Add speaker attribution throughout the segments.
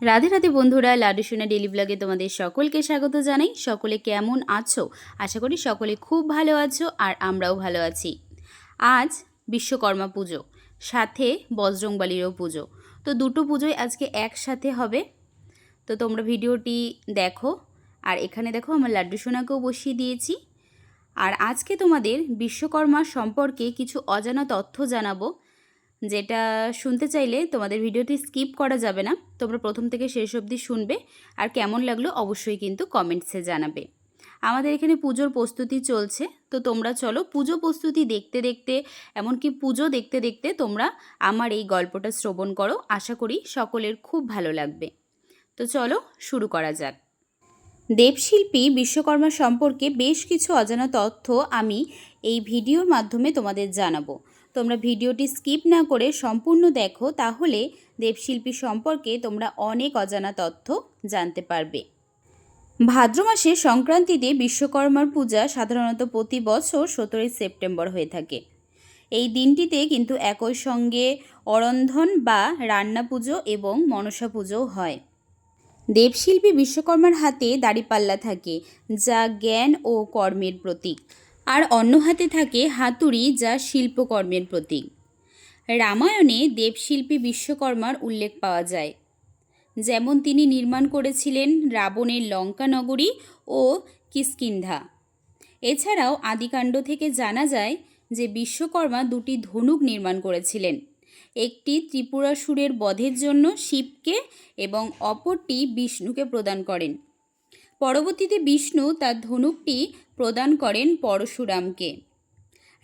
Speaker 1: রাধে রাধে বন্ধুরা লাডু সোনা ডেলি ব্লগে তোমাদের সকলকে স্বাগত জানাই। সকলে কেমন আছো? আশা করি সকলে খুব ভালো আছো আর আমরাও ভালো আছি। আজ বিশ্বকর্মা পুজো, সাথে বজরংবালিরও পুজো। তো দুটো পুজোই আজকে একসাথে হবে। তো তোমরা ভিডিওটি দেখো, আর এখানে দেখো আমার লাড্ডু সোনাকেও বসিয়ে দিয়েছি। আর আজকে তোমাদের বিশ্বকর্মা সম্পর্কে কিছু অজানা তথ্য জানাব। যেটা শুনতে চাইলে তোমাদের ভিডিওটি স্কিপ করা যাবে না, তোমরা প্রথম থেকে শেষ অবধি শুনবে আর কেমন লাগল অবশ্যই কিন্তু কমেন্টসে জানাবে। আমাদের এখানে পুজোর প্রস্তুতি চলছে, তো তোমরা চলো পুজো প্রস্তুতি দেখতে দেখতে, এমনকি পুজো দেখতে দেখতে তোমরা আমার এই গল্পটা শ্রবণ করো, আশা করি সকলের খুব ভালো লাগবে। তো চলো শুরু করা যাক। দেবশিল্পী বিশ্বকর্মা সম্পর্কে বেশ কিছু অজানা তথ্য আমি এই ভিডিওর মাধ্যমে তোমাদের জানাব। তোমরা ভিডিওটি স্কিপ না করে সম্পূর্ণ দেখো, তাহলে দেবশিল্পী সম্পর্কে তোমরা অনেক অজানা তথ্য জানতে পারবে। ভাদ্র মাসে সংক্রান্তিতে বিশ্বকর্মার পূজা সাধারণত প্রতি বছর সতেরোই সেপ্টেম্বর হয়ে থাকে। এই দিনটিতে কিন্তু একই সঙ্গে অরন্ধন বা রান্না পুজো এবং মনসা পুজোও হয়। দেবশিল্পী বিশ্বকর্মার হাতে দাড়িপাল্লা থাকে, যা জ্ঞান ও কর্মের প্রতীক। আর অন্য হাতে থাকে হাতুড়ি যা শিল্পকর্মের প্রতীক। রামায়ণে দেবশিল্পী বিশ্বকর্মার উল্লেখ পাওয়া যায়। যেমন তিনি নির্মাণ করেছিলেন রাবণের লঙ্কা নগরী ও কিষ্কিন্ধা। এছাড়াও আদিকাণ্ড থেকে জানা যায় যে বিশ্বকর্মা দুটি ধনুক নির্মাণ করেছিলেন। একটি ত্রিপুরাসুরের বধের জন্য শিবকে এবং অপরটি বিষ্ণুকে প্রদান করেন। পরবর্তীতে বিষ্ণু তার ধনুকটি প্রদান করেন পরশুরামকে।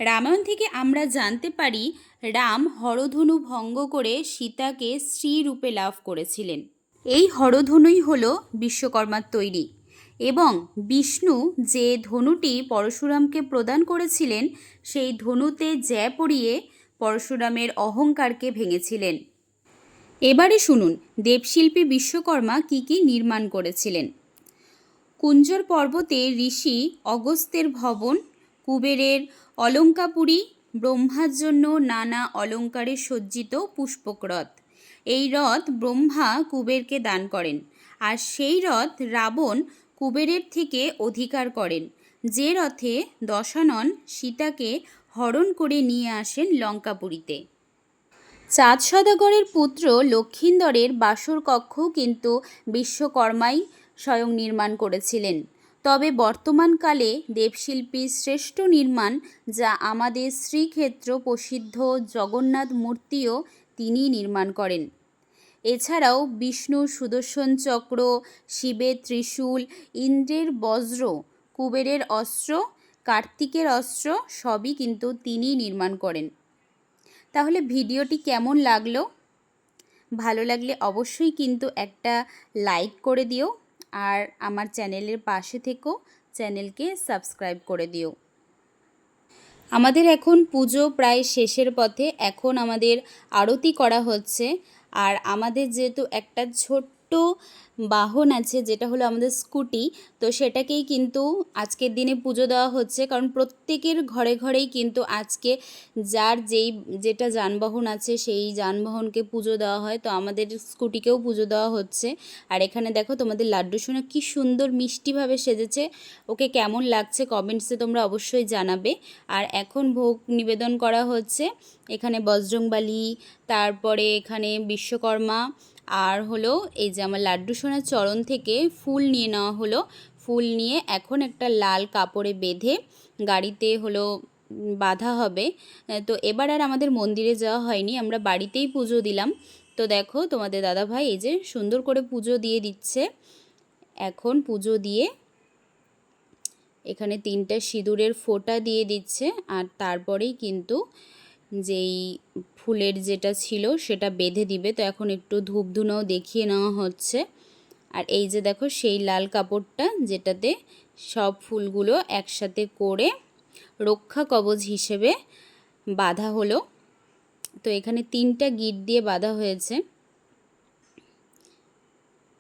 Speaker 1: রামায়ণ থেকে আমরা জানতে পারি, রাম হরধনু ভঙ্গ করে সীতাকে স্ত্রী রূপে লাভ করেছিলেন। এই হরধনুই হল বিশ্বকর্মার তৈরি এবং বিষ্ণু যে ধনুটি পরশুরামকে প্রদান করেছিলেন, সেই ধনুতে জ্যা পরিয়ে পরশুরামের অহংকারকে ভেঙেছিলেন। এবারে শুনুন, দেবশিল্পী বিশ্বকর্মা কি কি নির্মাণ করেছিলেন। কুঞ্জর পর্বতে ঋষি অগস্ত্যের ভবন, কুবেরের অলঙ্কাপুরী ব্রহ্মার জন্য নানা অলঙ্কারে সজ্জিত পুষ্পক রথ এই রথ ব্রহ্মা কুবেরকে দান করেন আর সেই রথ রাবণ কুবেরের থেকে অধিকার করেন। যে রথে দশানন সীতাকে হরণ করে নিয়ে আসেন লঙ্কাপুরীতে। চাঁদ সদাগরের পুত্র লক্ষিন্দরের বাসর কক্ষ কিন্তু বিশ্বকর্মাই স্বয়ং নির্মাণ করেছিলেন। তবে বর্তমানকালে দেবশিল্পীর শ্রেষ্ঠ নির্মাণ, যা আমাদের শ্রীক্ষেত্র প্রসিদ্ধ জগন্নাথ মূর্তিও তিনি নির্মাণ করেন। এছাড়াও বিষ্ণুর সুদর্শন চক্র, শিবের ত্রিশূল, ইন্দ্রের বজ্র, কুবেরের অস্ত্র, কার্তিকের অস্ত্র সবই কিন্তু তিনি নির্মাণ করেন। তাহলে ভিডিওটি কেমন লাগল? ভালো লাগলে অবশ্যই কিন্তু একটা লাইক করে দিও। আর আমার চ্যানেলের পাশে থেকেও চ্যানেলকে সাবস্ক্রাইব করে দিও। আমাদের এখন পুজো প্রায় শেষের পথে, এখন আমাদের আরতি করা হচ্ছে। আর আমাদের যেহেতু একটা ছোট্ট বাহন আছে, যেটা হলো আমাদের স্কুটি। তো সেটাকেই কিন্তু আজকের দিনে পুজো দেওয়া হচ্ছে, কারণ প্রত্যেকের ঘরে ঘরেই কিন্তু আজকে যার যেই, যেটা যানবাহন আছে, সেই যানবাহনকে পুজো দেওয়া হয়। তো আমাদের স্কুটিকেও পুজো দেওয়া হচ্ছে। আর এখানে দেখো তোমাদের লাড্ডু সোনা কী সুন্দর মিষ্টিভাবে সেজেছে। ওকে কেমন লাগছে কমেন্টসে তোমরা অবশ্যই জানাবে। আর এখন ভোগ নিবেদন করা হচ্ছে, এখানে বজরংবালি, তারপরে এখানে বিশ্বকর্মা আর হলো এই যে আমার লাড্ডু সোনার চরণ থেকে ফুল নিয়ে নেওয়া হলো। ফুল নিয়ে এখন একটা লাল কাপড়ে বেঁধে গাড়িতে হলো বাঁধা হবে। তো এবার আর আমাদের মন্দিরে যাওয়া হয়নি, আমরা বাড়িতেই পুজো দিলাম। তো দেখো তোমাদের দাদা ভাই এই যে সুন্দর করে পুজো দিয়ে দিচ্ছে। এখন পুজো দিয়ে এখানে তিনটা সিঁদুরের ফোঁটা দিয়ে দিচ্ছে আর তারপরেই কিন্তু যেই ফুলের যেটা ছিল সেটা বেঁধে দিবে। তো এখন একটু ধূপ ধুনোও দেখিয়ে নেওয়া হচ্ছে। আর এই যে দেখো সেই লাল কাপড়টা যেটাতে সব ফুলগুলো একসাথে করে রক্ষা কবচ হিসেবে বাঁধা হলো। তো এখানে তিনটা গিট দিয়ে বাঁধা হয়েছে।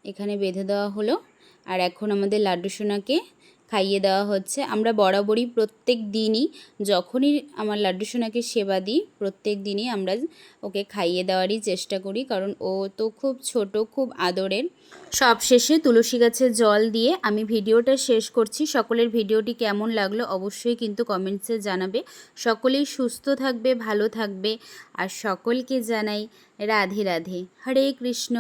Speaker 1: এখানে বেঁধে দেওয়া হলো। আর এখন আমাদের লাড্ডু সোনাকে খাইয়ে দেওয়া হচ্ছে। আমরা বরাবরই প্রত্যেক দিনই যখনই আমার লাড্ডু সোনাকে সেবা দিই, প্রত্যেক দিনই আমরা ওকে খাইয়ে দেওয়ারই চেষ্টা করি। কারণ ও তো খুব ছোট, খুব আদরের। সব শেষে তুলসী গাছে জল দিয়ে আমি ভিডিওটা শেষ করছি। সকলের ভিডিওটি কেমন লাগল অবশ্যই কিন্তু কমেন্টসে জানাবে। সকলেই সুস্থ থাকবে, ভালো থাকবে। আর সকলকে জানাই রাধে রাধে। হরে কৃষ্ণ।